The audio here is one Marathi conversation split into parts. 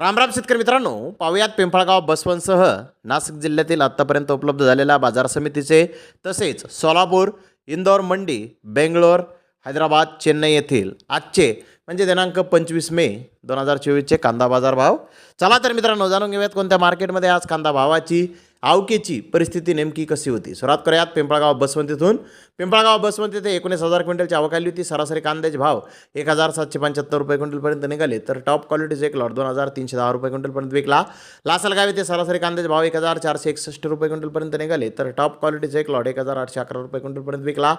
रामराम शेतकरी मित्रांनो पाहुयात पिंपळगाव बसवनसह नाशिक जिल्ह्यातील आत्तापर्यंत उपलब्ध झालेल्या बाजार समितीचे तसेच सोलापूर इंदौर मंडी बेंगलोर हैदराबाद चेन्नई येथील आजचे म्हणजे दिनांक पंचवीस मे दोन हजार चोवीसचे कांदा बाजार भाव. चला तर मित्रांनो जाणून घेऊयात कोणत्या मार्केटमध्ये आज कांदा भावाची आवकेची परिस्थिती नेमकी कशी होती? सुरुवात करूयात. पिंपळगाव बसवंतीतून. पिंपळगाव बसवंती ते एकोणीस हजार क्विंटलची आवक आली होती. सरासरी कांद्याचे भाव एक हजार सातशे पंच्याहत्तर रुपये क्विंटलपर्यंत निघाले. तर टॉप क्वालिटीचे एक लॉट दोन हजार तीनशे दहा रुपये क्विंटलपर्यंत विकला. लासलगाव येथे सरासरी कांद्याचे भाव एक हजार चारशे एकसष्ट रुपये क्विंटलपर्यंत निघाले. तर टॉप क्वालिटीचे एक लॉट एक हजार आठशे अकरा रुपये क्विंटलपर्यंत विकला.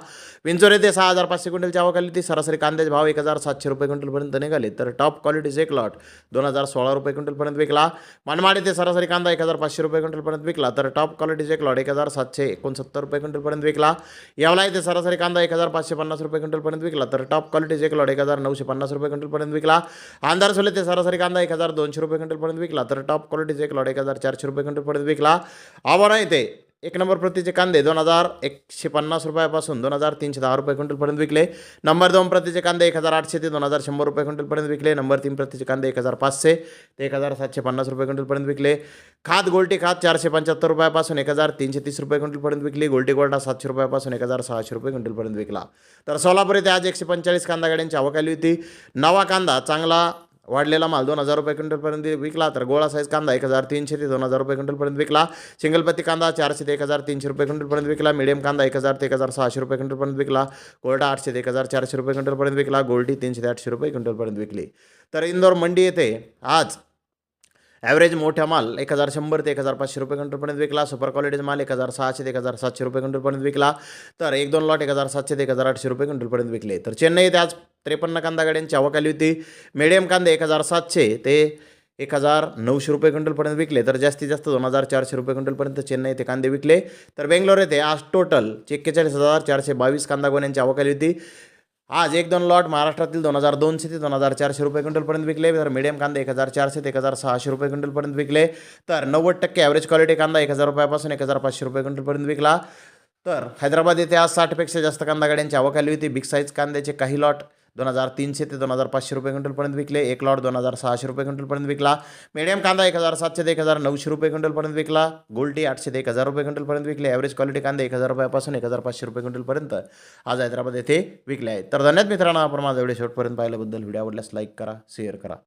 विंचोर येथे सहा हजार पाचशे क्विंटलची आवक आली होती. सरासरी कांद्याचे भाव एक हजार सातशे रुपये क्विंटलपर्यंत निघाले. तर टॉप क्वालिटीचे एक लॉट दोन हजार सोळा रुपये क्विंटलपर्यंत विकला. मनमाड येथे सरासरी कांदा एक हजार पाचशे रुपये क्विंटलपर्यंत विकला. तर टॉप क्वालिटीचे क्लॉड एक हजार सातशे एकोणसत्तर रुपये क्विंटलपर्यंत विकला. यावला येथे सरासरी कांदा एक हजार पाचशे पन्नास रुपये क्विंटलपर्यंत विकला. तर टॉप क्वालिटीचे क्लॉड एक हजार नऊशे पन्नास रुपये क्विंटलपर्यंत विकला. आंधार सोले ते सरासरी कांदा एक हजार दोनशे रुपये क्विंटलपर्यंत विकला. तर टॉप क्वालिटीचे क्लॉड एक हजार चारशे रुपये क्विंटलपर्यंत विकला. आव्हाना येते एक नंबर प्रतीचे कांदे दोन हजार एकशे पन्नास रुपयापासून दोन हजार तीनशे दहा रुपये क्विंटलपर्यंत विकले. नंबर दोन प्रतीचे कांदे एक हजार आठशे ते दोन हजार शंभर रुपये क्विंटलपर्यंत विकले. नंबर तीन प्रतीचे कांदे एक हजार पाचशे ते एक हजार सातशे पन्नास रुपये क्विंटलपर्यंत विकले. खात गोल्टी खात चारशे पंच्याहत्तर रुपयापासून एक हजार तीनशे तीस रुपये क्विंटलपर्यंत विकली. गोल्टी गोल्डा सातशे रुपयापासून एक हजार सहाशे रुपये क्विंटलपर्यंत विकला. तर सोलापूर येथे आज एकशे पंचेचाळीस कांदा गाड्यांची आवक आली होती. नवा कांदा चांगला वाढलेला माल दोन हजार रुपये क्विंटलपर्यंत विकला तर गोळा साईज कांदा एक हजार तीनशे ते दोन हजार रुपये क्विंटलपर्यंत विकला. सिंगलपत्ती कांदा चारशे ते एक हजार तीनशे रुपये क्विंटलपर्यंत विकला. मिडियम कांदा एक हजार ते एक हजार सहाशे रुपये क्विंटलपर्यंत विकला. कोरडा आठशे ते एक हजार चारशे रुपये क्विंटलपर्यंत विकला. गोल्टी तीनशे ते आठशे रुपये क्विंटलपर्यंत विकली. तर इंदोर मंडी येथे आज ॲव्हरेज मोठ्या माल एक हजार शंभर ते एक हजार पाचशे रुपये क्विंटलपर्यंत विकला. सुपर क्वालिटीचा माल एक हजार सहाशे ते एक हजार सातशे रुपये क्विंटलपर्यंत विकला. तर एक दोन लॉट एक हजार सातशे ते एक हजार आठशे रुपये क्विंटलपर्यंत विकले. तर चेन्नई आज त्रेपन्न कांदा गाड्यांची आवक आली होती. मिडियम कांदे एक हजार सातशे ते एक हजार नऊशे रुपये क्विंटलपर्यंत विकले. तर जास्तीत जास्त दोन हजार चारशे रुपये क्विंटलपर्यंत चेन्नई येथे कांदे विकले. तर बेंगलोर येथे आज टोटल एक्केचाळीस हजार चारशे बावीस कांदा गोण्यांची आवक आली होती. आज एक दोन लॉट महाराष्ट्रातील दोन हजार दोनशे ते दोन हजार चारशे रुपये क्विंटलपर्यंत विकले. तर मिडियम कांदे एक हजार चारशे ते एक हजार सहाशे रुपये क्विंटलपर्यंत विकले. तर नव्वद टक्के ॲव्हरेज क्वालिटी कांदा एक हजार रुपयापासून एक हजार पाचशे रुपये क्विंटलपर्यंत विकला. तर हैदराबाद येथे आज साठपेक्षा जास्त कांदा गाड्यांची आवक आली होती. बिग साईज कांद्याचे काही लॉट दोन हजार तीनशे ते दोन हजार पाचशे रुपये क्विंटलपर्यंत विकले. एक लॉट दोन हजार सहाशे रुपये क्विंटलपर्यंत विकला. मिडियम कांदा एक हजार सातशे ते एक हजार नऊशे रुपये क्विंटलपर्यंत विकला. गोल्डी आठशे ते एक हजार रुपये क्विंटलपर्यंत विकले. ॲव्हरेज क्वालिटी कांदा एक हजार रुपयापासून एक हजार पाचशे रुपये क्विंटलपर्यंत आज हैदराबाद येथे विकले आहेत. तर धन्यवाद मित्रांनो आपण माझा व्हिडिओ शेवटपर्यंत पाहिल्याबद्दल. व्हिडिओ आवडल्यास लाईक करा शेअर करा.